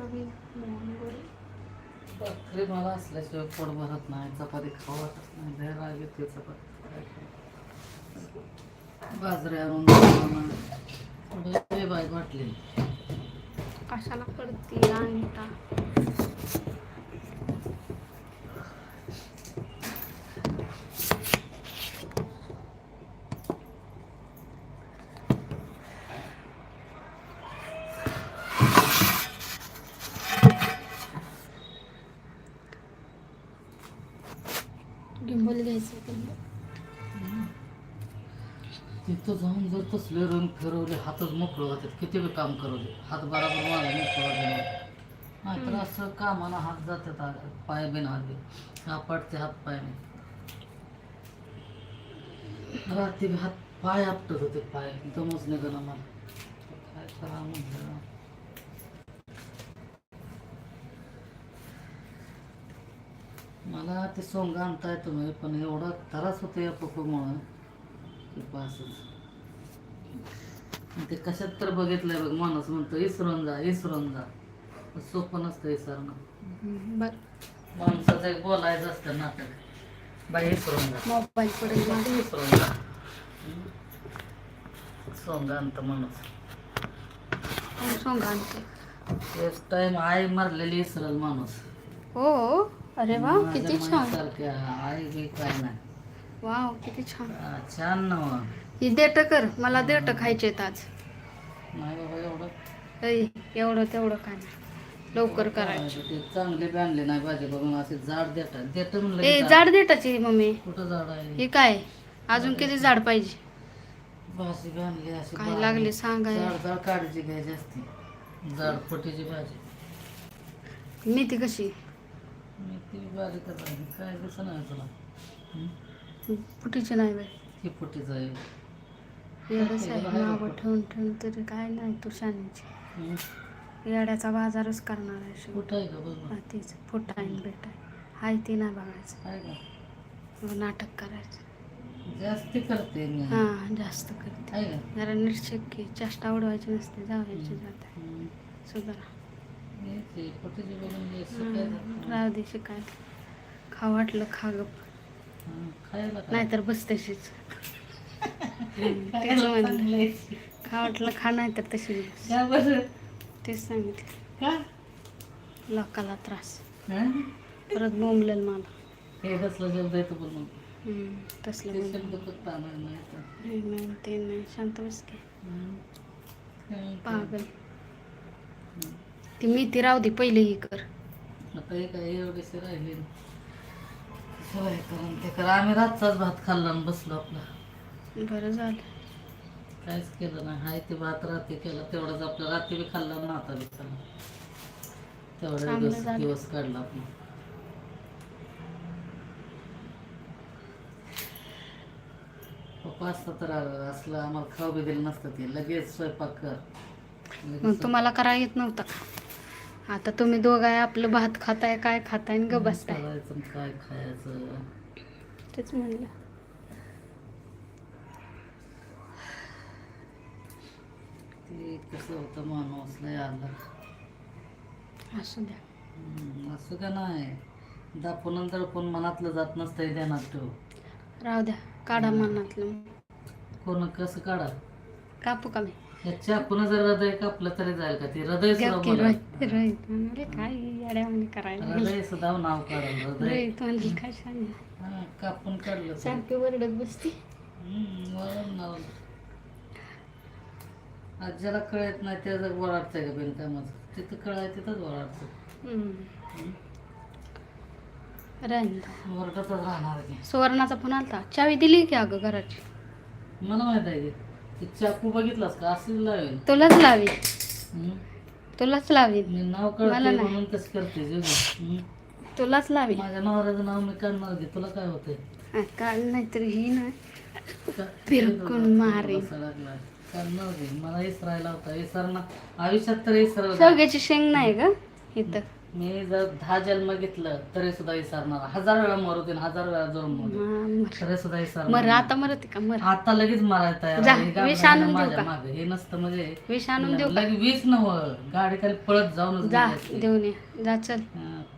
प्रवीण मोहनगोरे भाकरी मला असल्याशिवाय पोट भरत नाही चपाती खाऊ वाटत नाही लय राग येते चपाती? बाजरी आणून. थोडं बाय वाटली कशाला पडती अनिता तिथं जाऊन जर तसले रंग फिरवले हातच मोकळं होतात. किती बी काम करवले हात बराबर मला मोकळं नाहीतर असं कामाला हात जातात पाय बिन हात बी आपटते हात पाय नाही रात्री हात पाय आपटत होते पाय. दमच निघाला मला. काय करा म्हणलं? मला ते सोंग आणताय तुम्ही पण एवढा त्रास होतो या पप्पूमुळं की पासच ते कशात तर बघितलंय बघ माणूस म्हणतो इसरून जा इसरून जा. सोपं नसतं इसरणं बर. माणसाचं एक बोलायचं असतं नाटक. बाई इसरून जा. मोबाईल पडेल बाई इसरून जा. सोंग आणतं माणूस. सोंग आणते. टाइम आई मारलेली इसरल माणूस. हो. अरे वा किती छान. वाव किती छान. छान ना. ही देट कर मला देट खायचे आज. एवढं. तेवढं काय नाही लवकर करायचं. चांगले बी आणले नाही भाजी बघून असे जाड देतात देत म्हणलं जाड. देटाची मम्मी. कुठं झाड आहे? हे काय? अजून किती झाड पाहिजे? भाजी बी आणली अशी काय. लागले सांगाय. जाड जाड काढायची घ्यायची असते. जाड फुटीची भाजी. मेथी कशी? ती आहे. काय कसं नाही तुला? फुटीची नाही बाई. ही फुटीच आहे? आहे नावं ठेवून ठेवून तरी काय नाही तू शाण्याची हं? येड्याचा बाजारच करणार आहे शेवट. कुठं आहे का बघ हा, तीच. फुटा आहे बेटा हाय ती नाही बघायचं. आहे का मग नाटक करायचं. जास्ती करते मी. हा जास्त करते. आहे का जरा नीटशक्की चेष्टा उडवायची नसते. जावायची जाते. हं. सुधारा. राहू दे शिकाय खा वाटलं खा गप? नाहीतर बस तशीच. तेच म्हणलं. खा वाटलं खा नाही तर तशीच बस. का बरं? तेच सांगितलं. लोकाला त्रास. हं? परत बोंबलेल मला. हे कसलं शब्द आहे तो पण मग. हम्म, तसलं ते नाही ते शांत बस की. काय पागल ती राहू दे पहिले ही कर. आता हे काय एवढेसे राहिले. सवय करून ते करा. आम्ही रातचाच भात खाल्ला आणि बसलो आपला. बरं झालं. काहीच केलं नाही. हाय ते भात रात्री केला तेवढाच आपला. रात्री बी खाल्ला आणि आता बी खाल्ला. तेवढा चांगलं दिवस झालं. दिवस काढला आपण पप्पा असतं तर असलं आम्हाला खाऊ बी दिलं नसतं ते. लगेच स्वयंपाक कर. लगेच तुम्हाला करायला येत नव्हतं. का आता तुम्ही दोघं आपलं भात खाताय काय खाताय आणि ग बसताय. करायचं आणि काय खायचं? तेच म्हणलं. ते कसं होतं माणूस लय आलं असू द्या. हम्म, असं का नाही. दापून दडपून मनातलं जात नसतं ध्यानात ठेव. राहू द्या काढा मनातलं. कोण कसं काढा? कापू का मी? या चाकून जर हृदय कापलं तरी जाईल का? ते हृदय सुद्धा गप रोहित म्हणले काय करायला? हृदय सुद्धा नाव काढलं हृदय. रोहित म्हणले काय सांग हा, कापून काढलं. सारखी वरडत बसती. हम्म, वळण नाव. आज ज्याला कळत नाही त्या जर वराडतंय का बिन कामाचं? तिथं कळाय तिथंच वराडतं हम्म. राहील वरडतच राहणार की सुवर्णाचा फोन आलता. चावी दिली की अगं घराची? मला माहीत आहे की. चाकू बघितलास का असं लावेल तुलाच लावी. तुलाच लावी मी नाव मला कळते नाही. म्हणून करते. हम्म. तुलाच लावी माझ्या नवऱ्याचं नाव मी काढणार घे तुला काय होतंय हा, काल नाहीतर ही नाही का- फिरकून मारेन. बसायला लागलाय. काढणार घे मला इसरायला होता इसरणं आयुष्यात तर शेवग्याची शेंग नाही ग इथं मी जर दहा जन्म घेतलं तरी सुद्धा विसरणार. हजार वेळा मरू दे हजार वेळा जाऊन मरू तरी सुद्धा मर विसरणार आता मरते का? मर. आता लगेच मारायला तयार जा, आहे. हे विष आणून देऊ माझ्या का? मागं. हे नसतं म्हणजे विष आणून देऊ का? लगे वीस नव. गाडी खाली पळत जाऊन जा देऊन ये. जा चल.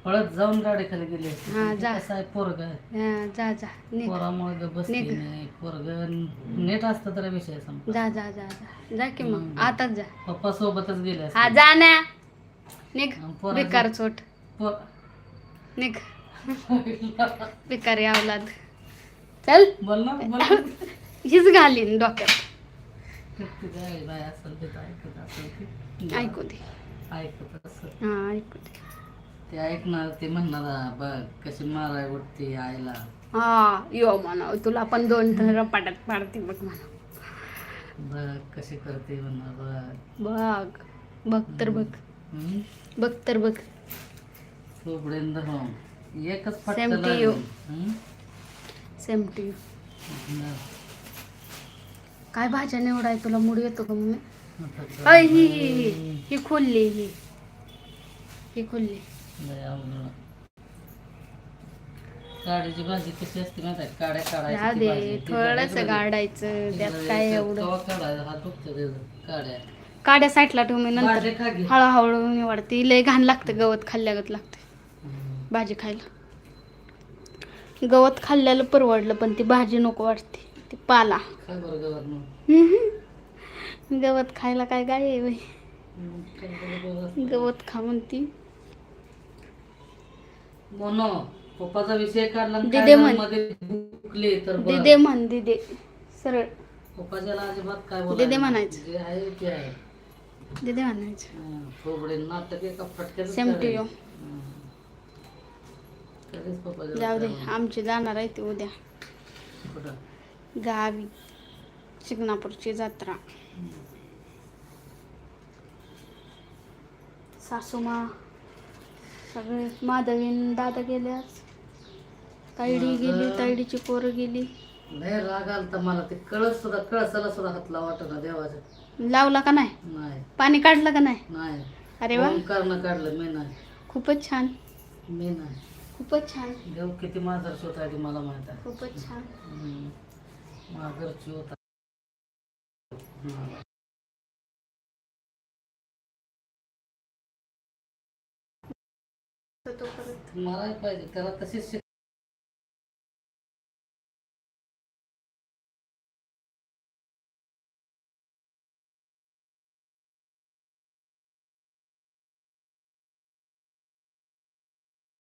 पळत जाऊन गाडी खाली गेली असती. हा, जा. कसं आहे पोरग? हा, जा जा. निघ. पोरामुळे निघ. नाही. पोरग नेट असतं तर विषय संपला. जा जा जा जा. जा की मग. आताच जा. पप्पा सोबतच गेले हा. जा ना. निघ. बेकार चोट. निघ. बेकार अवलाद चल. बोल ना. हीच घालीन डोक्यात. ते. ऐकू दे. हा ऐकू दे. ते ऐकणार ते म्हणणार "आ, बघ कशी माराय उठते आईला. हा यो म्हणा तुला पण दोन तर रपाट्यात पाडते बघ म्हणा बघ कशी करते म्हणणार बघ. बघ बघ तर बघ? बघ तर बघ एकच Same फटका to you. लागेल. हम्म? सेम टू यू बरं. काय भाज्या निवडाय तुला मूड येतो का मम्मी आता तर अय ही ही ही ही खोलली ही ही खोलली लय अवघड. भाजी कशी असते माहिती आहे काड्या काढायची राहू ती दे भाजी. ती थोडंच झाली का गाडायचं? त्यात काय एवढं काढायचं हात दुखतो त्याचं काड्या काड्या साईडला ठेवून मी नंतर खा. हळूहळू निवडते लय घाण लागतं गवत खाल्ल्यागत लागतं. भाजी खायला गवत खाल्ल्याला परवडलं पण ती भाजी नको वाटते ती पाला बरं गवत मग. गवत खायला काय काय आहे बाई हम्म, खा बरं गवत. गवत खा म्हणती मोनो पप्पाचा विषय काढला आणि दिदे म्हण. मध्ये दुखले तर बरं. दिदे म्हण दिदे सरळ पप्पाच्याला अजिबात काय दिदे म्हणायचं. जे आहे ते आहे दिदे म्हणायचं हं, जाऊ दे. आमची जाणार आहे ती उद्या. गावी शिंगणापूरची जत्रा. सासूमा सगळे माधवीन दादा गेले आज तायडी गेली तायडीची पोरं गेली. लय राग आलता मला. ते कळस सुद्धा कळसाला सुद्धा हात लावत ना देवाच्या लावला का नाही? नाही. पाणी काढलं का नाही? नाही. अरे वा. ओंकारनं काढलं मी नाही. खूपच छान. मी नाही. खूपच छान. देव किती शोध आहे ते मला माहीत आहे. खूपच छान. हम्म. माजर शोध तर तो परत मरायला पाहिजे त्याला तशीच शिक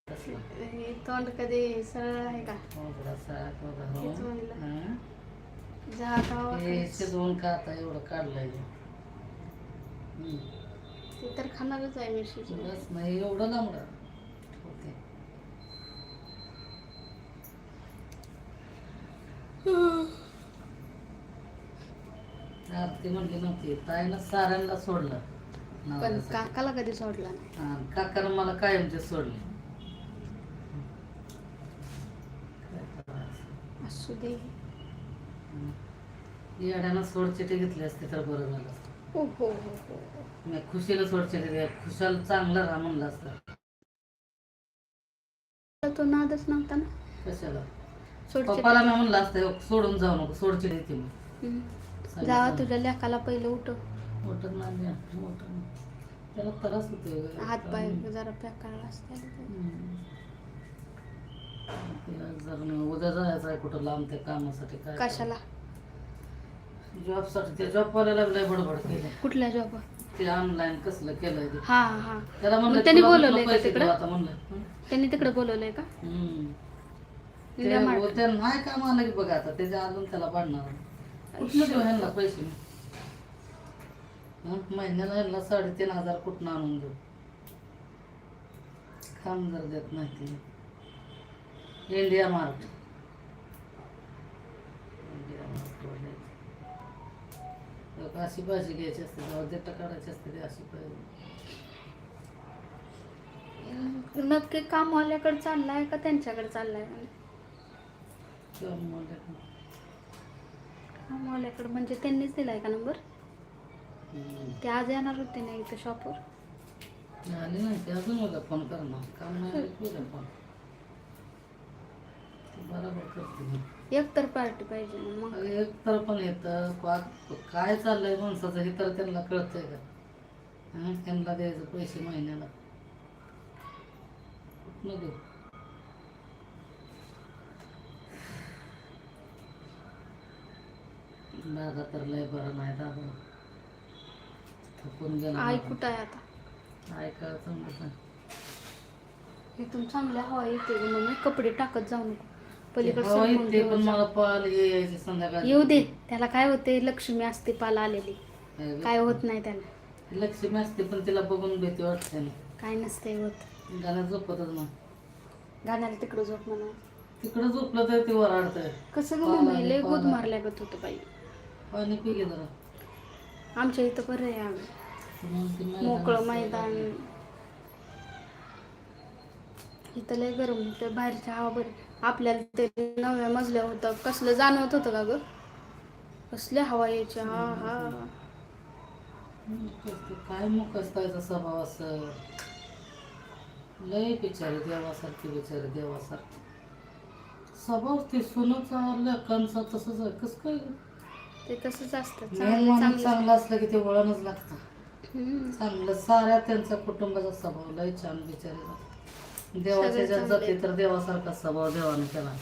तसलं. हे तोंड कधी सरळ आहे का. म्हणलं. हं? जा शिजवून का आता एवढं काढलंय हम्म. ते तर खाणारच आहे मी शिजवून बस नाही एवढं लांबडं होते आरती म्हणली नव्हती ताईनं साऱ्यांना सोडलं पण नवऱ्यासाठी. काकाला कधी सोडला नाही हा, काकानं मला कायमचे सोडले काय करायचं? असू दे. येड्यानं सोडचिटी घेतली असती तर बरं झालं असतं. हो हो हो हो. मी खुशीला सोडचिटी द्या खुशाल चांगलं राहा म्हणलं असतं. तो नादच नव्हता ना? कशाला? सोडचे पप्पाला मी म्हणलं असतं सोडून जाऊ नको सोडचिटी येते मी हम्म. जावा तुझ्या लेकाला पहिलं उठव. मोठं नाही मोठं. त्याला त्रास होते हात पाय जरा पॅक करायला असते उद्या जायचं आहे कुठं लांब त्या कामासाठी काय कशाला? जॉबसाठी ते जॉब वाल्याला लय बडबड केली. कुठल्या जॉब ते ऑनलाईन कसलं केलंय ते. हा हा. त्याला म्हणलं त्यांनी तुला बोलवलंय का पैसे तिकडं? देऊ आता म्हणलं. हं? त्यांनी तिकडे बोलवलंय का? हम्म. इंडिया ते मार्ट उद्या नाही काम आलं की बघा आता त्याच्या अजून त्याला पाडणार कुठलं देऊ ह्यांना पैसे? हं? महिन्याला ह्यांना साडेतीन हजार कुठनं आणून देऊ? काम जर देत नाही ते. इंडिया मार्ट इंडिया मार्ट अशी भाजी घ्यायची असते जेव्हा देठ काढायची असते ते अशी पाहिजे नक्की कामवाल्याकडे चाललाय का त्यांच्याकडे चाललाय? कामवाल्याकडे. म्हणजे त्यांनीच दिलाय का नंबर. ते आज येणार होते ना इथं शॉपवर आली नाही ते अजून मला फोन करणार. काम नाही फोन बरोबर करते एकतर पार्टी पाहिजे ना मग. एक तर पण येतं. काय चाललंय माणसाचं हे तर त्यांना कळतंय का? हं? त्यांना द्यायचं पैसे महिन्याला. कुठनं देऊ दादा तर लय बरं नाही दादा. थकून गेला आई. कुठं आहे आता? नाही इथून चांगल्या हवा येते मम्मी. कपडे टाकत जाऊ नको. पलीकडे पण. मला पाल ये यायचे संध्याकाळी येऊ दे त्याला काय होते लक्ष्मी असते पाला आलेली. काय होत नाही त्याला. लक्ष्मी असते पण तिला बघून भीती वाटते ना. काय नसते होत. गाण्यात झोपतच ना गाण्याला तिकडं झोप म्हणा. तिकडं झोपलं तर ते वराडतंय कसं ग मम्मी? लय पाला. गुद मारल्यागत होतं बाई. पाणी पिले जरा. आमच्या इथं बरं आहे आम्ही. मग ते मैदान मोकळं. मैदान. इथं लय गरम होतं बाहेरच्या हवा बरी. आपल्याला ते नव्या मजल्या होतं. कसलं जाणवत होतं का ग? कसल्या हवा यायच्या? हा हा. काय मुख असतायचा स्वभाव असं? लय बिचारे देवासारखे बिचारे देवासारखे. स्वभाव ते सुनचा लेखांचा तसंच आहे. कसं काय? ते तसंच असतं. मेन चांगलं माणूस चांगलं. चांगलं असलं की ते वळणच लागतं. चांगलं साऱ्या त्यांचा कुटुंबाचा स्वभाव लय छान बिचारे. देवाच्या ज्यात. जाते तर देवासारखा स्वभाव देवाने केला.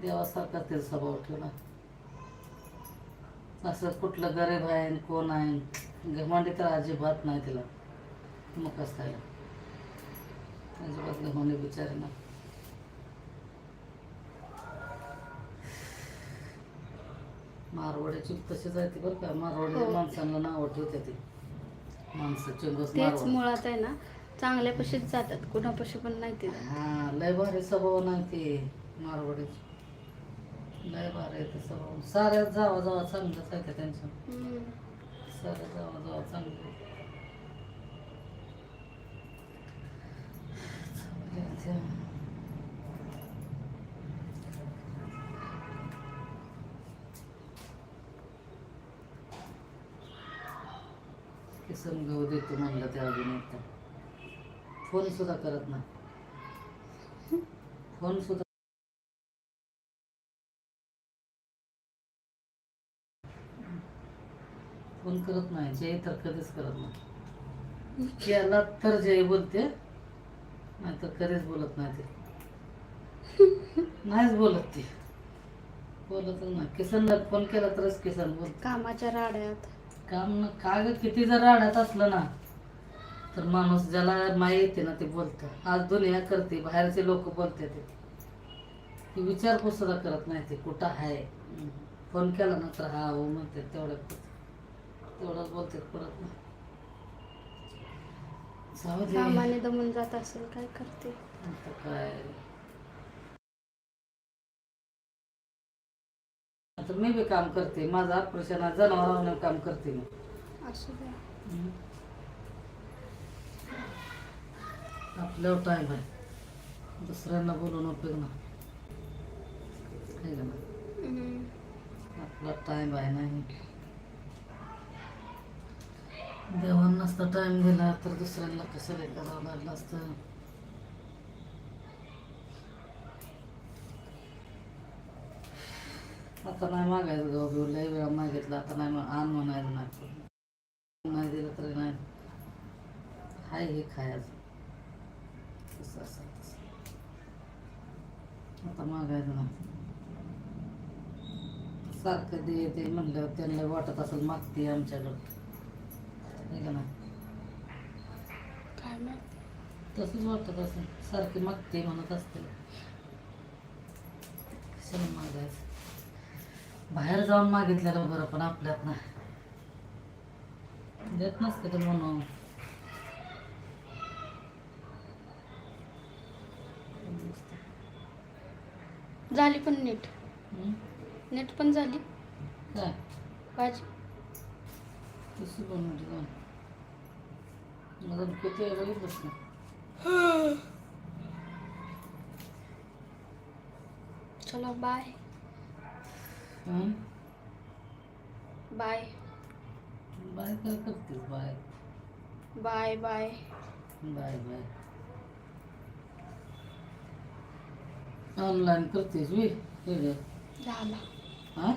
देवासारखा ते स्वभाव ठेवला. असं कुठलं गरीब आहे कोण आहे घमंडी तर अजिबात नाही तिला. मग असतायला अजिबात घमंडी बिचारी ना मारवाड्याची तशीच आहे ती बरं का. मारवाडी हो. माणसांना नावं ठेवते ती. माणसं चिंगस तेच मारवाड. मुळात आहे ना. चांगल्यापाशीच जातात कुणापाशी पण नाही ते. हा लय भारी स्वभाव नाही ते मारवाडीची. लय भारी आहे ते स्वभाव. साऱ्या जावा जावा चांगलंच आहे त्यांचं? हम्म. साऱ्या जावा जावा चांगलं किसन गहू देतो म्हणलं ते अजून एकदा. फोन सुद्धा करत नाही. फोन सुद्धा फोन करत नाही जय तर कधीच करत नाही. केला तर जय बोलते नाहीतर कधीच बोलत नाही ते. नाहीच बोलत ती. बोलतच नाही. किसनला फोन केला तरच किसन बोलत. कामाच्या राड्यात. काम न काग किती जर राहण्यात असलं ना तर माणूस ज्याला माय येते ना ते बोलतं. आज दुनिया करते बाहेरचे लोक बोलते ते. ती विचारपूस सुद्धा करत नाही ते कुठं आहे फोन केला ना तर हा हो म्हणते तेवढ्या तेवढंच बोलते परत नाही. जाऊ दे. कामाने दमून जात असेल काय करते? आता काय? आता मी बी काम करते माझं ऑपरेशन जनावरांना काम करते मी. असू द्या. आपल्यावर टाईम आहे. दुसऱ्यांना बोलून उपयोग ना. आपला टाईम आहे नाही देवांना नसता टाईम दिला तर दुसऱ्यांना कशाला करावं लागलं असतं? आता नाही मागायचं गाव बिव लय वेळा मागितलं आता नाही आण म्हणायचं नाही. नाही दिलं तरी नाही. हाय हे खायचं. आता मागायचं नाही सारखं दे ते म्हणलं त्यांना वाटत असेल मागते आमच्याकडं. का माहीत तसंच वाटत असेल. सारखी मागते म्हणत असते कशाला मागायचं? बाहेर जाऊन मागितलेलं बरं पण आपल्यात नाही. देत नसते तर म्हणून. झाली पण नीट? नीट पण झाली. काय? भाजी. तशी बनवली जाऊन माझं किती आहे बघितलंच ना चलो बाय? बाय बाय काय करतेस बाय bye bye bye bye online करतेस वी हा?